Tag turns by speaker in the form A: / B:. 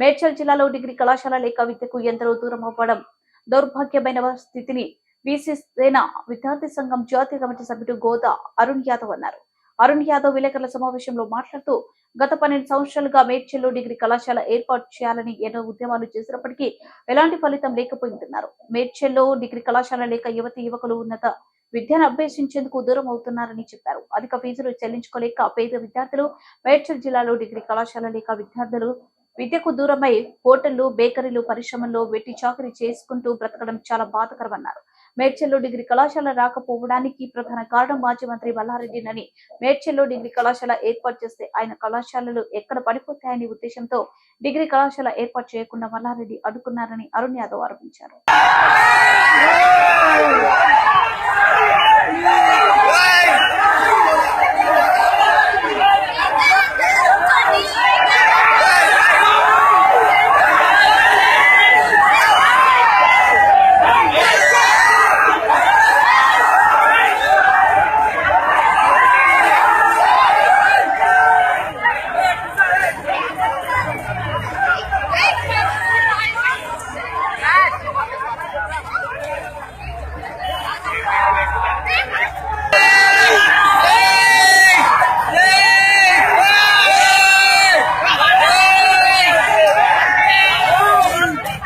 A: మేడ్చల్ జిల్లాలో డిగ్రీ కళాశాల లేక విద్యకు ఎందరో దూరం అవ్వడం దౌర్భాగ్యమైన స్థితిని బీసీ సేన విద్యార్థి సంఘం జాతీయ కమిటీ సభ్యుడు గోదా అరుణ్ యాదవ్ అన్నారు. అరుణ్ యాదవ్ విలేకరుల సమావేశంలో మాట్లాడుతూ గత పన్నెండు సంవత్సరాలుగా మేడ్చల్లో డిగ్రీ కళాశాల ఏర్పాటు చేయాలని ఎన్నో ఉద్యమాలు చేసినప్పటికీ ఎలాంటి ఫలితం లేకపోయిందన్నారు. మేడ్చల్లో డిగ్రీ కళాశాల లేక యువతి యువకులు ఉన్నత విద్యను అభ్యసించేందుకు దూరం అవుతున్నారని చెప్పారు. అధిక ఫీజులు చెల్లించుకోలేక పేద విద్యార్థులు మేడ్చల్ జిల్లాలో డిగ్రీ కళాశాల లేక విద్యార్థులు విద్యకు దూరమై హోటళ్ళు బేకరీలు పరిశ్రమల్లో వెట్టి చాకరీ చేసుకుంటూ బ్రతకడం చాలా బాధకరమన్నారు. మేడ్చల్లో డిగ్రీ కళాశాల రాకపోవడానికి ప్రధాన కారణం మాజీ మంత్రి మల్లారెడ్డినని మేడ్చల్లో డిగ్రీ కళాశాల ఏర్పాటు చేస్తే ఆయన కళాశాలలు ఎక్కడ పడిపోతాయనే ఉద్దేశంతో డిగ్రీ కళాశాల ఏర్పాటు చేయకుండా మల్లారెడ్డి అడ్డుకున్నారని అరుణ్ యాదవ్ ఆరోపించారు.